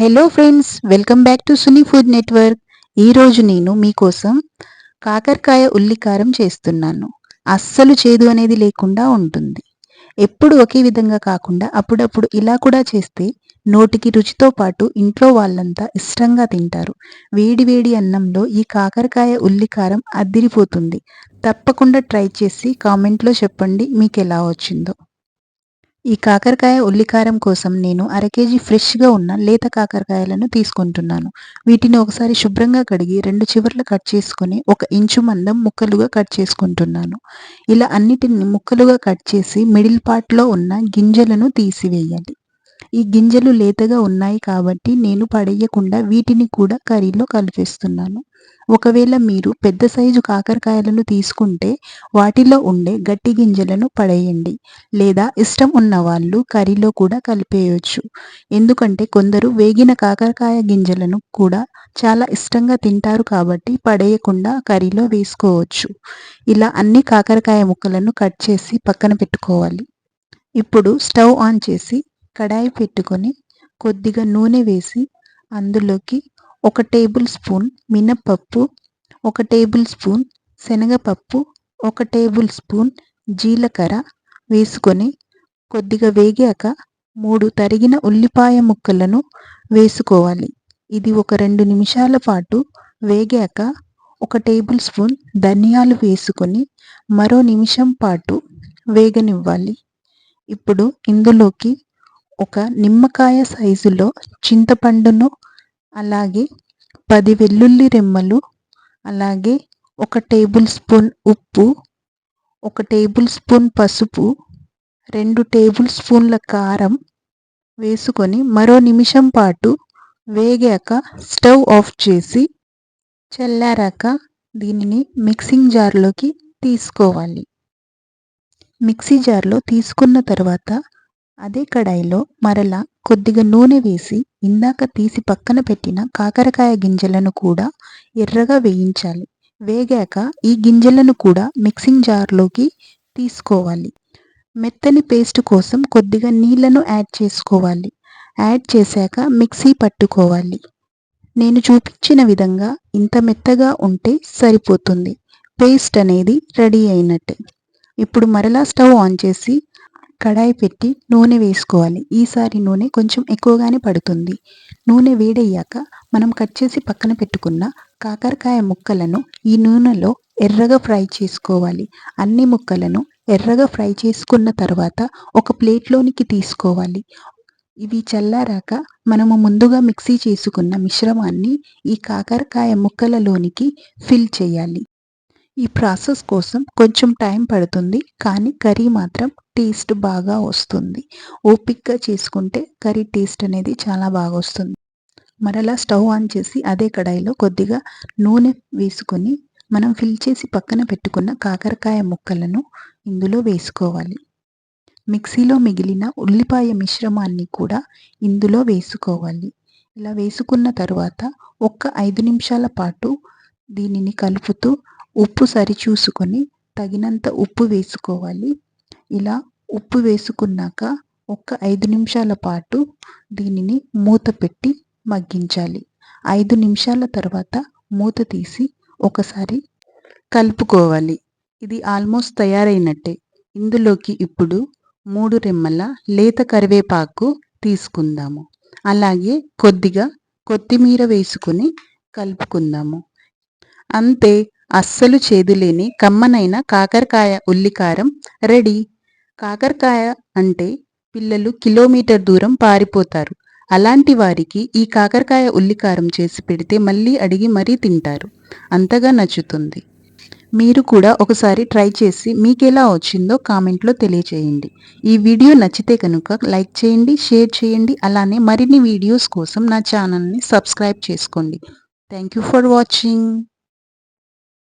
Hello friends welcome back to Suni food network ఈరోజు నేను మీకోసం కాకరకాయ ఉల్లికారం చేస్తున్నాను. అస్సలు చేదు అనేది లేకుండా ఉంటుంది. ఎప్పుడు ఒకే విధంగా కాకుండా అప్పుడప్పుడు ఇలా కూడా చేస్తే నోటికి రుచితో పాటు ఇంట్లో వాళ్ళంతా ఇష్టంగా తింటారు. వేడి వేడి అన్నంలో ఈ కాకరకాయ ఉల్లికారం అద్దిరిపోతుంది తప్పకుండా ట్రై చేసి కామెంట్లో చెప్పండి మీకు ఎలా వచ్చిందో. ఈ కాకరకాయ ఉల్లికారం కోసం నేను అర కేజీ ఫ్రెష్గా ఉన్న లేత కాకరకాయలను తీసుకుంటున్నాను. వీటిని ఒకసారి శుభ్రంగా కడిగి రెండు చివర్లు కట్ చేసుకుని ఒక ఇంచు మందం ముక్కలుగా కట్ చేసుకుంటున్నాను. ఇలా అన్నిటిని ముక్కలుగా కట్ చేసి మిడిల్ పార్ట్లో ఉన్న గింజలను తీసివేయాలి. ఈ గింజలు లేతగా ఉన్నాయి కాబట్టి నేను పడేయకుండా వీటిని కూడా కర్రీలో కలిపేస్తున్నాను. ఒకవేళ మీరు పెద్ద సైజు కాకరకాయలను తీసుకుంటే వాటిలో ఉండే గట్టి గింజలను పడేయండి. లేదా ఇష్టం ఉన్న వాళ్ళు కర్రీలో కూడా కలిపేయచ్చు. ఎందుకంటే కొందరు వేగిన కాకరకాయ గింజలను కూడా చాలా ఇష్టంగా తింటారు కాబట్టి పడేయకుండా కర్రీలో వేసుకోవచ్చు. ఇలా అన్ని కాకరకాయ ముక్కలను కట్ చేసి పక్కన పెట్టుకోవాలి. ఇప్పుడు స్టవ్ ఆన్ చేసి కడాయి పెట్టుకొని కొద్దిగా నూనె వేసి అందులోకి ఒక టేబుల్ స్పూన్ మినప్పప్పు ఒక టేబుల్ స్పూన్ శనగపప్పు ఒక టేబుల్ స్పూన్ జీలకర్ర వేసుకొని కొద్దిగా వేగాక మూడు తరిగిన ఉల్లిపాయ ముక్కలను వేసుకోవాలి. ఇది ఒక రెండు నిమిషాల పాటు వేగాక ఒక టేబుల్ స్పూన్ ధనియాలు వేసుకొని మరో నిమిషం పాటు వేగనివ్వాలి. ఇప్పుడు ఇందులోకి ఒక నిమ్మకాయ సైజులో చింతపండును అలాగే పది వెల్లుల్లి రెమ్మలు అలాగే ఒక టేబుల్ స్పూన్ ఉప్పు ఒక టేబుల్ స్పూన్ పసుపు రెండు టేబుల్ స్పూన్ల కారం వేసుకొని మరో నిమిషం పాటు వేగాక స్టవ్ ఆఫ్ చేసి చల్లారాక దీనిని మిక్సింగ్ జార్లోకి తీసుకోవాలి. మిక్సీ జార్లో తీసుకున్న తర్వాత అదే కడాయిలో మరలా కొద్దిగా నూనె వేసి ఇందాక తీసి పక్కన పెట్టిన కాకరకాయ గింజలను కూడా ఎర్రగా వేయించాలి. వేగాక ఈ గింజలను కూడా మిక్సింగ్ జార్లోకి తీసుకోవాలి. మెత్తని పేస్ట్ కోసం కొద్దిగా నీళ్ళను యాడ్ చేసుకోవాలి. యాడ్ చేశాక మిక్సీ పట్టుకోవాలి. నేను చూపించిన విధంగా ఇంత మెత్తగా ఉంటే సరిపోతుంది. పేస్ట్ అనేది రెడీ అయినట్టే. ఇప్పుడు మరలా స్టవ్ ఆన్ చేసి కడాయి పెట్టి నూనె వేసుకోవాలి. ఈసారి నూనె కొంచెం ఎక్కువగానే పడుతుంది. నూనె వేడయ్యాక మనం కట్ చేసి పక్కన పెట్టుకున్న కాకరకాయ ముక్కలను ఈ నూనెలో ఎర్రగా ఫ్రై చేసుకోవాలి. అన్ని ముక్కలను ఎర్రగా ఫ్రై చేసుకున్న తర్వాత ఒక ప్లేట్లోనికి తీసుకోవాలి. ఇవి చల్లారాక మనము ముందుగా మిక్సీ చేసుకున్న మిశ్రమాన్ని ఈ కాకరకాయ ముక్కలలోనికి ఫిల్ చేయాలి. ఈ ప్రాసెస్ కోసం కొంచెం టైం పడుతుంది. కానీ కర్రీ మాత్రం టేస్ట్ బాగా వస్తుంది. ఓపిక్గా చేసుకుంటే కర్రీ టేస్ట్ అనేది చాలా బాగా వస్తుంది. మరలా స్టవ్ ఆన్ చేసి అదే కడాయిలో కొద్దిగా నూనె వేసుకొని మనం ఫిల్ చేసి పక్కన పెట్టుకున్న కాకరకాయ ముక్కలను ఇందులో వేసుకోవాలి. మిక్సీలో మిగిలిన ఉల్లిపాయ మిశ్రమాన్ని కూడా ఇందులో వేసుకోవాలి. ఇలా వేసుకున్న తర్వాత ఒక్క ఐదు నిమిషాల పాటు దీనిని కలుపుతూ ఉప్పు సరిచూసుకొని తగినంత ఉప్పు వేసుకోవాలి. ఇలా ఉప్పు వేసుకున్నాక ఒక ఐదు నిమిషాల పాటు దీనిని మూత పెట్టి మగ్గించాలి. ఐదు నిమిషాల తర్వాత మూత తీసి ఒకసారి కలుపుకోవాలి. ఇది ఆల్మోస్ట్ తయారైనట్టే. ఇందులోకి ఇప్పుడు మూడు రెమ్మల లేత కరివేపాకు తీసుకుందాము. అలాగే కొద్దిగా కొత్తిమీర వేసుకుని కలుపుకుందాము. అంతే అస్సలు చేదులేని కమ్మనైన కాకరకాయ ఉల్లికారం రెడీ. కాకరకాయ అంటే పిల్లలు కిలోమీటర్ దూరం పారిపోతారు. అలాంటి వారికి ఈ కాకరకాయ ఉల్లికారం చేసి పెడితే మళ్ళీ అడిగి మరీ తింటారు. అంతగా నచ్చుతుంది. మీరు కూడా ఒకసారి ట్రై చేసి మీకు ఎలా వచ్చిందో కామెంట్లో తెలియచేయండి. ఈ వీడియో నచ్చితే కనుక లైక్ చేయండి షేర్ చేయండి అలానే మరిన్ని వీడియోస్ కోసం నా ఛానల్ని సబ్స్క్రైబ్ చేసుకోండి. Thank you for watching.